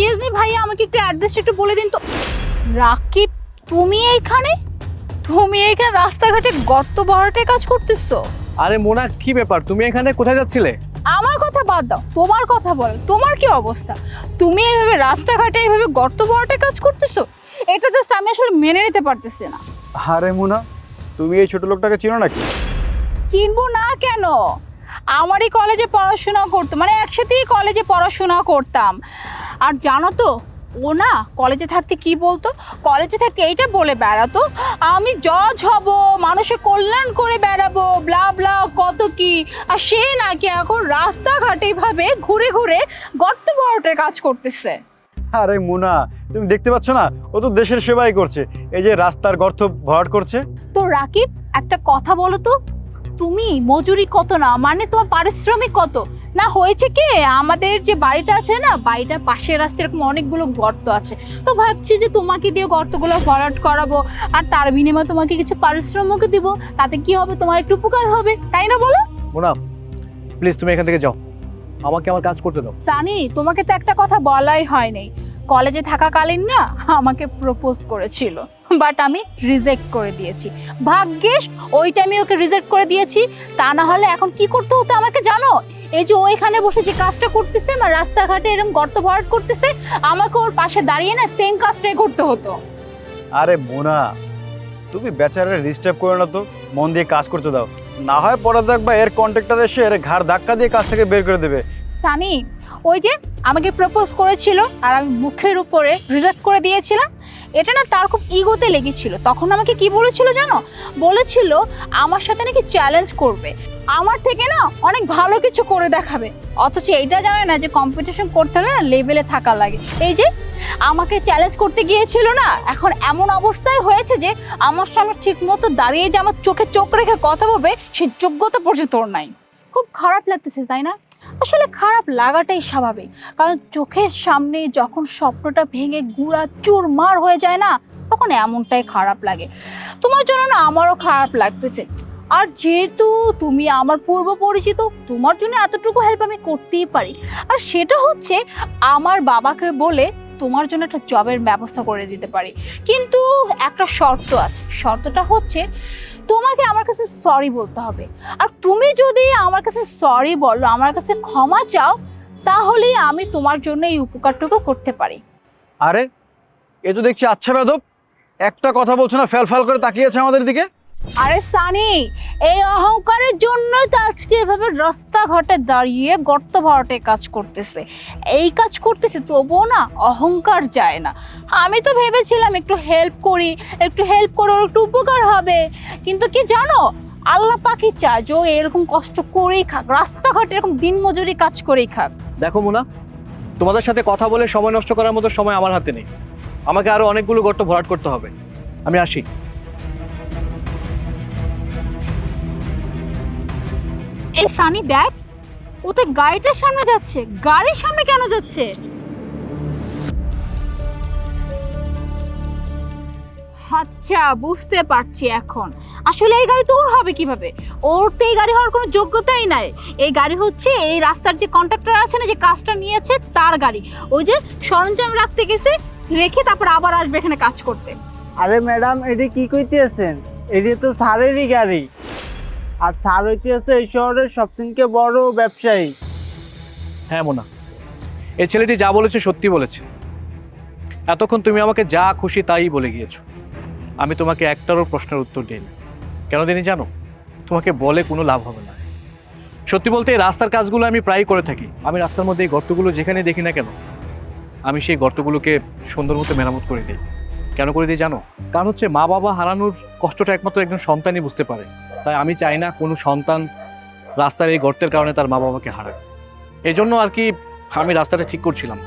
Excuse me ভাইয়া আমাকে একটু অ্যাড্রেসটা একটু বলে দিন তো। রাকিব তুমি এইখানে? তুমি এইখানে রাস্তাঘাটে গর্ত ভরাটে কাজ করতেছো? আরে মোনা কি ব্যাপার? তুমি এখানে কোথায় যাচ্ছিলে? আমার কথা বাদ দাও তোমার কথা বল তোমার কি অবস্থা? তুমি এইভাবে রাস্তাঘাটে এইভাবে গর্ত ভরাটে কাজ করতেছো? এটা জাস্ট আমি আসলে মেনে নিতে পারতেছি না। আরে মুনা তুমি এই ছোট লোকটাকে চিনো নাকি? চিনবো না কেন? আমারই কলেজে পড়াশোনা করতো মানে একসাথেই কলেজে পড়াশোনা করতাম। আর জানো তো ও না কলেজে থাকতে কি বলতো? কলেজে থাকতে এইটা বলে বেড়াতো আমি জজ হব মানুষের কল্যাণ করে বেড়াবো ব্লা ব্লা কত কি? আর সে নাকি এখন রাস্তাঘাটে এইভাবে ঘুরে ঘুরে গর্ত বড়টের কাজ করতেছে। আরে মুনা তুমি দেখতে পাচ্ছ না? ও তো দেশের সেবাই করছে। এই যে রাস্তার গর্ত ভরাট করছে। তো রাকিব একটা কথা বলো তো। তুমি? মজুরি কত না? মানে তোমার পারিশ্রমিক কত? না হয়েছে কি? আমাদের যে বাড়িটা আছে না বাড়িটার পাশের রাস্তায় এরকম অনেকগুলো গর্ত আছে। তো ভাবছি যে তোমাকে দিয়ে গর্তগুলো ভরাট করাবো আর তার বিনিময়ে তোমাকে কিছু পারিশ্রমিক দিব। তাতে কি হবে? তোমার একটু উপকার হবে তাই না বলো? মোনা প্লিজ তুমি এখান থেকে যাও। আমাকে আমার কাজ করতে দাও। জানি তোমাকে তো একটা কথা বলাই হয়নি। কলেজে থাকাকালীন না আমাকে প্রপোজ করেছিল। বাট আমি রিজেক্ট করে দিয়েছি। ভাগ্যেস ওই টাইমে ওকে রিজেক্ট করে দিয়েছি। তা না হলে এখন কি করতে হতো আমাকে জানো? এই যে ওইখানে বসে যে কাজটা করতেছে বা রাস্তাঘাটে এরকম গর্ত ভরাট করতেছে, আমাকে ওর পাশে দাঁড়িয়ে না সেম কাজটাই করতে হতো। আরে মুনা, তুমি বেচারা ডিস্টার্ব করো না তো, মন দিয়ে কাজ করতে দাও। না হয় পরে দেখবা এর কন্ট্রাক্টর এসে এর ঘাড় ধাক্কা দিয়ে কাজ থেকে বের করে দেবে। সানি, ওই যে আমাকে প্রপোজ করেছিল আর আমি মুখের উপরে রিজেক্ট করে দিয়েছিলাম, এটা না তার খুব ইগোতে লেগেছিল। তখন আমাকে কি বলেছিল জানো? বলেছিল, আমার সাথে নাকি চ্যালেঞ্জ করবে। আমার থেকে না অনেক ভালো কিছু করে দেখাবে। অথচ এইটা জানে না যে কম্পিটিশন করতে হলে না লেভেলে থাকা লাগে। এই যে, আমাকে চ্যালেঞ্জ করতে গিয়েছিল না, এখন এমন অবস্থায় হয়েছে যে আমার সামনে ঠিক মতো দাঁড়িয়ে যে আমার চোখে চোখ রেখে কথা বলবে, সে যোগ্যতা পর্যন্ত ওর নাই। খুব খারাপ লাগতেছে, তাই না? আসলে খারাপ লাগাটাই স্বাভাবিক। কারণ চোখের সামনে যখন স্বপ্নটা ভেঙে গুড়া চুরমার হয়ে যায় না, তখন এমনটাই খারাপ লাগে। তোমার জন্য না আমারও খারাপ লাগতেছে। আর যেহেতু তুমি আমার পূর্ব পরিচিত, তোমার জন্য এতটুকু হেল্প আমি করতেই পারি। আর সেটা হচ্ছে, আমার বাবাকে বলে তোমার জন্য একটা জবের ব্যবস্থা করে দিতে পারি। কিন্তু একটা শর্ত আছে। শর্তটা হচ্ছে, তোমাকে আমার কাছে সরি বলতে হবে। আর তুমি যদি আমার কাছে সরি বলো, আমার কাছে ক্ষমা চাও, তাহলেই আমি তোমার জন্য এই উপকারটুকু করতে পারি। আরে, এ তো দেখছি আচ্ছা বেদব। একটা কথা বলছো না ফ্যাল ফ্যাল করে তাকিয়েছে আমাদের দিকে? আরে সানি, এই অহংকারের জন্য তো আজকে এভাবে রাস্তাঘাটে দাঁড়িয়ে গর্ত ভরাটে কাজ করতেছে। এই কাজ করতেছে, তবুও না অহংকার যায় না। আমি তো ভেবেছিলাম একটু হেল্প করি, একটু হেল্প করে একটু উপকার হবে। কিন্তু কি জানো, আল্লাহ পাখি চায় যে এরকম কষ্ট করেই খাক, রাস্তাঘাটে এরকম দিনমজুরি কাজ করেই খাক। দেখো মোনা, তোমাদের সাথে কথা বলে সময় নষ্ট করার মতো সময় আমার হাতে নেই। আমাকে আরও অনেকগুলো গর্ত ভরাট করতে হবে। আমি আসি। এই সানি দেখ ও তো গাড়িটার সামনে যাচ্ছে। গাড়ির সামনে কেন যাচ্ছে? আচ্ছা বুঝতে পারছি এখন। আসলে এই গাড়ি তো ওর হবে কীভাবে? ওর তো এই গাড়ি হওয়ার কোনো যোগ্যতাই নাই। এই গাড়ি হচ্ছে এই রাস্তার যে কন্ট্রাক্টর আছে না, যে কাজটা নিয়েছে তার গাড়ি। ওই যে সরঞ্জাম রাখতে গেছে, রেখে তারপর আবার আসবে এখানে কাজ করতে। আরে ম্যাডাম, এটি কি কইতেছেন? এটি তো স্যারেরই গাড়ি। আর স্যার হইতেছে এই শহরের সবথেকে বড় ব্যবসায়ী। হ্যাঁ মোনা। এই ছেলেটি যা বলেছে সত্যি বলেছে। এতক্ষণ তুমি আমাকে যা খুশি তাই বলে গিয়েছো। আমি তোমাকে একটারও প্রশ্নের উত্তর দিইনি। কেন দিনই জানো? তোমাকে বলে কোনো লাভ হবে না। সত্যি বলতে এই রাস্তার কাজগুলো আমি প্রায়ই করে থাকি। আমি রাস্তার মধ্যে এই গর্তগুলো যেখানে দেখি না কেন, আমি সেই গর্তগুলোকে সুন্দর মতো মেরামত করে দিই। কেন করে দিই জানো? কারণ হচ্ছে মা বাবা হারানোর কষ্টটা একমাত্র একজন সন্তানই বুঝতে পারে। তাই আমি চাই না কোনো সন্তান রাস্তার এই গর্তের কারণে তার মা বাবাকে হারায় এই জন্য আর কি আমি রাস্তাটা ঠিক করছিলাম।